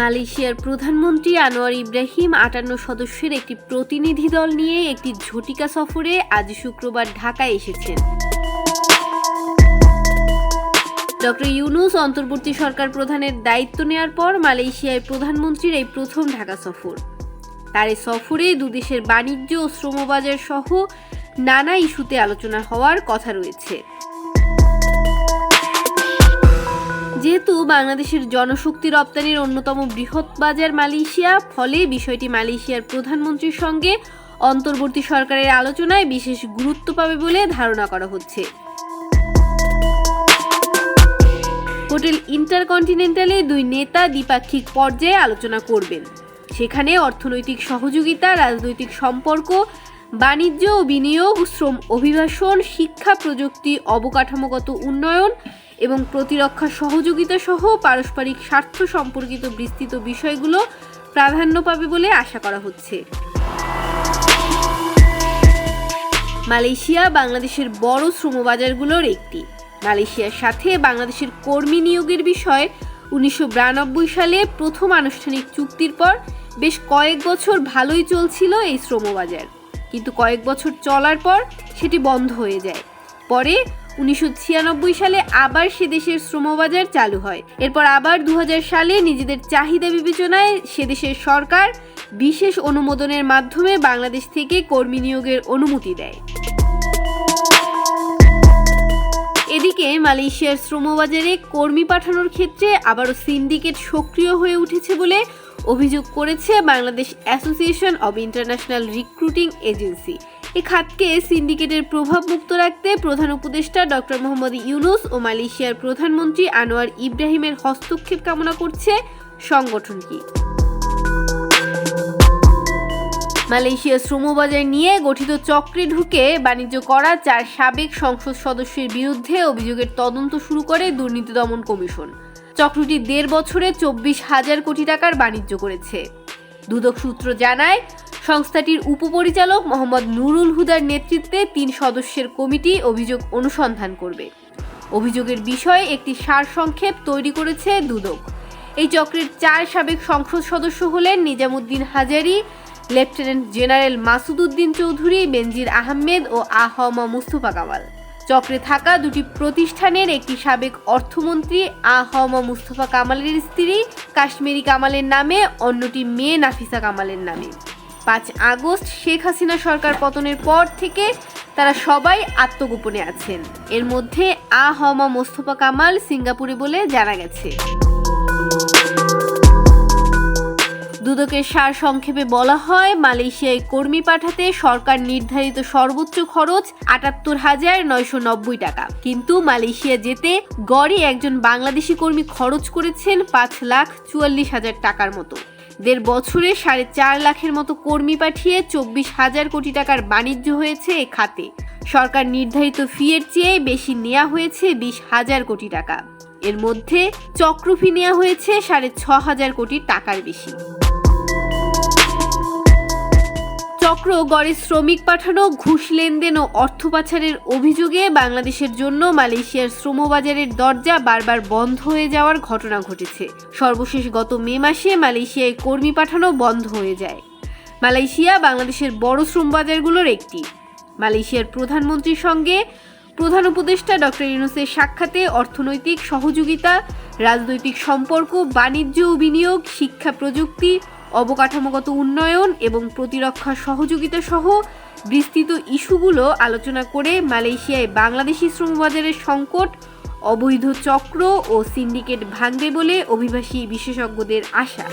মালয়েশিয়ার প্রধানমন্ত্রী আনোয়ার ইব্রাহিম আটান্ন সদস্যের একটি প্রতিনিধি দল নিয়ে একটি ঝটিকা সফরে আজ শুক্রবার ঢাকায় এসেছেন। ডক্টর ইউনুস অন্তর্বর্তী সরকার প্রধানের দায়িত্ব নেওয়ার পর মালয়েশিয়ায় প্রধানমন্ত্রীর এই প্রথম ঢাকা সফর। তার এই সফরে দুদেশের বাণিজ্য ও শ্রমবাজার সহ নানা ইস্যুতে আলোচনা হওয়ার কথা রয়েছে। যেহেতু বাংলাদেশের জনশক্তি রপ্তানির অন্যতম বৃহৎ বাজার মালয়েশিয়া, ফলে বিষয়টি মালয়েশিয়ার প্রধানমন্ত্রীর সঙ্গে অন্তর্বর্তী সরকারের আলোচনায় বিশেষ গুরুত্ব পাবে বলে ধারণা করা হচ্ছে। হোটেল ইন্টারকন্টিনেন্টালে দুই নেতা দ্বিপাক্ষিক পর্যায়ে আলোচনা করবেন। সেখানে অর্থনৈতিক সহযোগিতা, রাজনৈতিক সম্পর্ক বাণিজ্য ও বিনিয়োগ, শ্রম অভিবাসন, শিক্ষা প্রযুক্তি, অবকাঠামোগত উন্নয়ন এবং প্রতিরক্ষা সহযোগিতা সহ পারস্পরিক স্বার্থ সম্পর্কিত বিস্তৃত বিষয়গুলো প্রাধান্য পাবে বলে আশা করা হচ্ছে। মালয়েশিয়া বাংলাদেশের বড় শ্রমবাজারগুলোর একটি। মালয়েশিয়ার সাথে বাংলাদেশের কর্মী নিয়োগের বিষয়ে উনিশশো বিরানব্বই সালে প্রথম আনুষ্ঠানিক চুক্তির পর বেশ কয়েক বছর ভালোই চলছিল এই শ্রমবাজার। কিন্তু কয়েক বছর চলার পর সেটি বন্ধ হয়ে যায়। পরে উনিশশো ছিয়ানব্বই সালে আবার সে দেশের শ্রমবাজার চালু হয়। এরপর আবার দু সালে নিজেদের চাহিদা বিবেচনায় সে দেশের সরকার বিশেষ অনুমোদনের মাধ্যমে বাংলাদেশ থেকে কর্মী নিয়োগের অনুমতি দেয়। এদিকে মালয়েশিয়ার শ্রমবাজারে কর্মী পাঠানোর ক্ষেত্রে আবারও সিন্ডিকেট সক্রিয় হয়ে উঠেছে বলে অভিযোগ করেছে Bangladesh association of international recruiting agency. এ খাতকে সিন্ডিকেটের প্রভাব মুক্ত রাখতে প্রধান উপদেষ্টা ডক্টর মোহাম্মদ ইউনুস ও মালয়েশিয়ার প্রধানমন্ত্রী আনোয়ার ইব্রাহিমের হস্তক্ষেপ কামনা করছে সংগঠনটি মালয়েশিয়া শ্রমবাজার নিয়ে গঠিত চক্রে ঢুকে বাণিজ্য করা চার সাবেক সংসদ সদস্যের বিরুদ্ধে অভিযোগের তদন্ত শুরু করে দুর্নীতি দমন কমিশন। চক্রটি দেড় বছরে চব্বিশ হাজার কোটি টাকার বাণিজ্য করেছে। দুদক সূত্র জানায়, সংস্থাটির উপপরিচালক মোহাম্মদ নুরুল হুদার নেতৃত্বে তিন সদস্যের কমিটি অভিযোগ অনুসন্ধান করবে। অভিযোগের বিষয়ে একটি সারসংক্ষেপ তৈরি করেছে দুদক। এই চক্রের চার সাবেক সংসদ সদস্য হলেন নিজামুদ্দিন হাজারি, লেফটেন্যান্ট জেনারেল মাসুদ উদ্দিন চৌধুরী, বেনজির আহমেদ ও আহমা মুস্তফা কামাল। চক্রে থাকা দুটি প্রতিষ্ঠানের একটি সাবেক অর্থমন্ত্রী আহমা মুস্তফা কামালের স্ত্রী কাশ্মীরি কামালের নামে, অন্যটি মেয়ে নাফিসা কামালের নামে। পাঁচ আগস্ট শেখ হাসিনা সরকার পতনের পর থেকে তারা সবাই আত্মগোপনে আছেন। এর মধ্যে আহমা মোস্তফা কামাল সিঙ্গাপুরে বলে জানা গেছে। দুদকের সার সংক্ষেপে বলা হয়, মালয়েশিয়ায় কর্মী পাঠাতে সরকার নির্ধারিত সর্বোচ্চ খরচ আটাত্তর হাজার নয়শো নব্বই টাকা। কিন্তু মালয়েশিয়া যেতে গড়ে একজন বাংলাদেশি কর্মী খরচ করেছেন পাঁচ লাখ চুয়াল্লিশ হাজার টাকার মতো। দেড় বছরে সাড়ে চার লাখের মতো কর্মী পাঠিয়ে চব্বিশ হাজার কোটি টাকার বাণিজ্য হয়েছে এ খাতে। সরকার নির্ধারিত ফিয়ের চেয়ে বেশি নেওয়া হয়েছে বিশ হাজার কোটি টাকা। এর মধ্যে চক্রফি নেওয়া হয়েছে সাড়ে ছ হাজার কোটি টাকার বেশি। চক্র গড়ে শ্রমিক পাঠানো, ঘুষ লেনদেন ও অর্থ পাচারের অভিযোগে বাংলাদেশের জন্য মালয়েশিয়ার শ্রমবাজারের দরজা বারবার বন্ধ হয়ে যাওয়ার ঘটনা ঘটেছে। সর্বশেষ গত মে মাসে মালয়েশিয়ায় কর্মী পাঠানো বন্ধ হয়ে যায়। মালয়েশিয়া বাংলাদেশের বড় শ্রমবাজারগুলোর একটি। মালয়েশিয়ার প্রধানমন্ত্রীর সঙ্গে প্রধান উপদেষ্টা ডক্টর ইউনুসের সাক্ষাতে অর্থনৈতিক সহযোগিতা, রাজনৈতিক সম্পর্ক, বাণিজ্য ও বিনিয়োগ, শিক্ষা প্রযুক্তি অবকাঠামোগত উন্নয়ন এবং প্রতিরক্ষা সহযোগিতা সহ বিস্তৃত ইস্যুগুলো আলোচনা করে মালয়েশিয়ায় বাংলাদেশি শ্রমবাজারের সংকট, অবৈধ চক্র ও সিন্ডিকেট ভাঙবে বলে অভিবাসী বিশেষজ্ঞদের আশা।